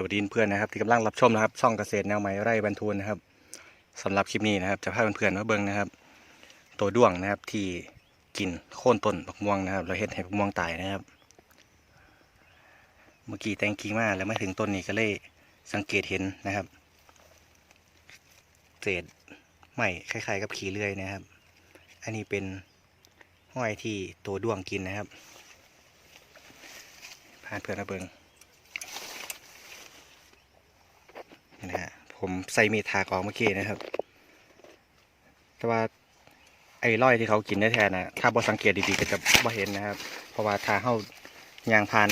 สวัสดีเพื่อนนะครับที่กำลังรับชมนะครับช่องเกษตรแนวใหม่ไร่บรรทุนนะครับสำหรับคลิปนี้นะครับ จะพาเพื่อนๆมาเบิ่งนะครับ ตัวด้วงนะครับที่กินโค่นต้นบักม่วงนะครับเราเห็ดให้บักม่วงตายนะครับ เมื่อกี้แตงกิ่งมาแล้วมาถึงต้นนี้ก็เลยสังเกตเห็นนะครับเศษไม้คล้ายๆ กับขี้เลื่อยนะครับ อันนี้เป็นห้อยที่ตัวด้วงกินนะครับพาเพื่อนมาเบิ่ง นะฮะ ผมใส่มีดถากออกเมื่อกี้นะครับ แต่ว่าไอ้ร้อยที่เขากินได้แทนนะถ้าบอสังเกตดีๆก็จะบ่เห็นนะครับ เพราะว่าถ้าเข้ายางพาน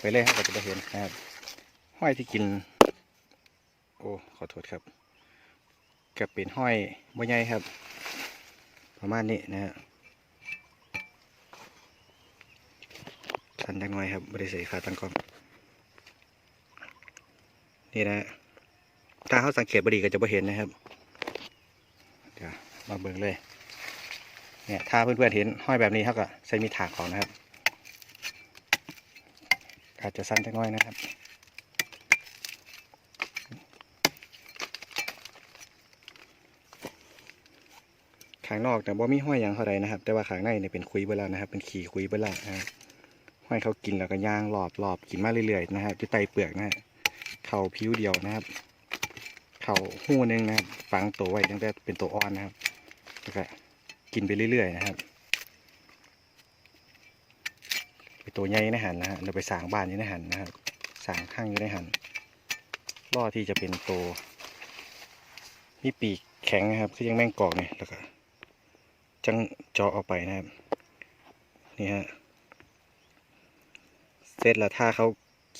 ไปเลยเขาก็จะบ่เห็นนะครับ ห้อยที่กิน โอ้ขอโทษครับก็เป็นห้อยบ่ใหญ่ครับ ประมาณนี้นะฮะชันจังหน่อยครับบริใส่ขาตั้งกล้องนี่นะฮะ ถ้าเขาสังเกตบดีก็จะไม่เห็นนะครับ เดี๋ยวมาเบิ่งเลย เนี่ยถ้าเพื่อนๆเห็นห้อยแบบนี้เขาก็ใช้มีถากของนะครับ อาจจะสั้นจักหน้อยนะครับขางนอกแต่บ่มีห้อยหยังเท่าไรนะครับ แต่ว่าขางในเนี่ยเป็นคุยเบลานะครับ เป็นขี่คุยเบลานะครับห้อยเขากินแล้วก็ย่างรอบรอบกินมาเรื่อยๆนะครับจะไตเปลือกนะฮะเข่าผิวเดียวนะครับ เข่าหู้หนึงนะครับ ฝังตัวไว้ตั้งแต่เป็นตัวอ่อนนะครับแล้วก็กินไปเรื่อยๆนะครับไปตัวใหญ่ในหันนะฮะเราไปสางบ้านอยู่ในหันนะครับสางข้างอยู่ในหันล่อที่จะเป็นตัวมีปีกแข็งนะครับคือยังแม่งกอกเนี่ยแล้วก็จังเจาะออกไปนะครับนี่ฮะเสร็จแล้วถ้าเขา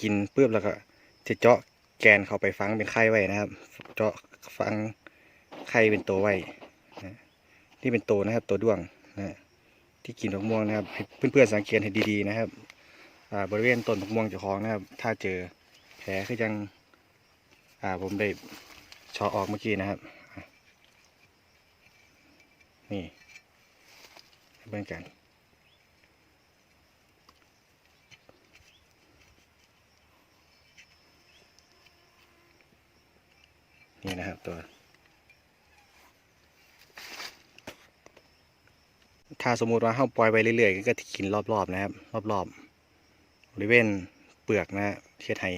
กินปุ๊บแล้วก็จะเจาะ แกนเข้าไปฟังเป็นไข่ไว้นะครับเจาะฟังไข่เป็นตัวไว้นะนี่เป็นตัวนะครับ ตัวด้วงนะที่กินมะม่วงนะครับเพื่อนๆสังเกตให้ดีๆนะครับบริเวณต้นมะม่วงเจ้าของนะครับ ถ้าเจอแผลคือจังผมได้ชาะออกเมื่อกี้นะครับ นี่เบิ่งกัน นี่นะครับตัว ถ้าสมมุติว่าเราปล่อยไปเรื่อยๆ ก็จะกินรอบๆนะครับ รอบๆบริเวณเปลือกนะฮะเทียไทย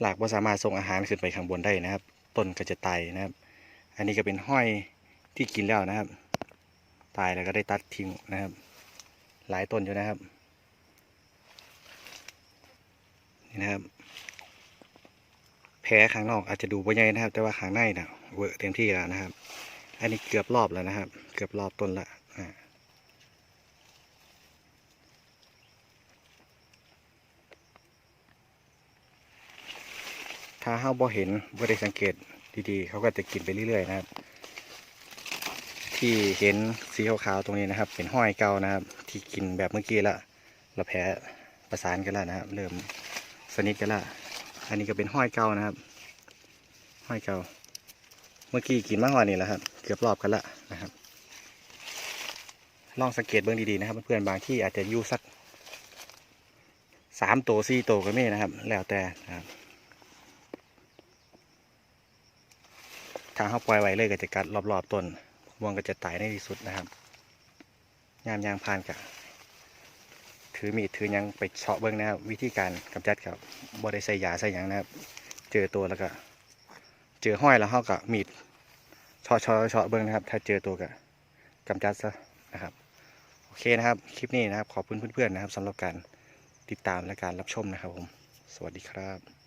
หลากว่าสามารถส่งอาหารขึ้นไปข้างบนได้นะครับ ต้นก็จะตายนะครับ อันนี้ก็เป็นห้อยที่กินแล้วนะครับ ตายแล้วก็ได้ตัดทิ้งนะครับ หลายต้นอยู่นะครับนี่นะครับ แผลข้างนอกอาจจะดูบ่ใหญ่นะครับ แต่ว่าข้างในนะเวอร์เต็มที่แล้วนะครับ อันนี้เกือบรอบแล้วนะครับ เกือบรอบต้นละอ่าถ้าเฮาบ่เห็นบ่ได้สังเกตดีๆ เขาก็จะกินไปเรื่อยๆนะครับ ที่เห็นสีขาวๆตรงนี้นะครับ เป็นห้อยเก่านะครับ ที่กินแบบเมื่อกี้ละเราแผลประสานกันแล้วนะครับ เริ่มสนิทกันละ อันนี้ก็เป็นห้อยเก่านะครับ ห้อยเก่า เมื่อกี้กินมากกว่านี้แล้วครับ เกือบรอบกันละนะครับ ลองสังเกตเบื้องดีๆนะครับ เพื่อนๆบางที่อาจจะยู่สักสามตัวสี่ตัวก็ไมีนะครับ แล้วแต่นะครับถ้าเขาปล่อยไว้เลยก็จะกัดรอบๆต้นม่วงก็จะตายในที่สุดนะครับ ยามยางพานกับ ถือมีดถือยังไปเฉาะเบื้องนะครับวิธีการกำจัดครับบริใส่ยาใส่ยังนะครับ เจอตัวแล้วก็ เจอห้อยแล้วเขากับมีดเชาะเชาะเชาะเบื้องนะครับ ถ้าเจอตัวก็กำจัดซะนะครับโอเคนะครับ คลิปนี้นะครับขอบคุณเพื่อนๆนะครับสำหรับการติดตามและการรับชมนะครับผม สวัสดีครับ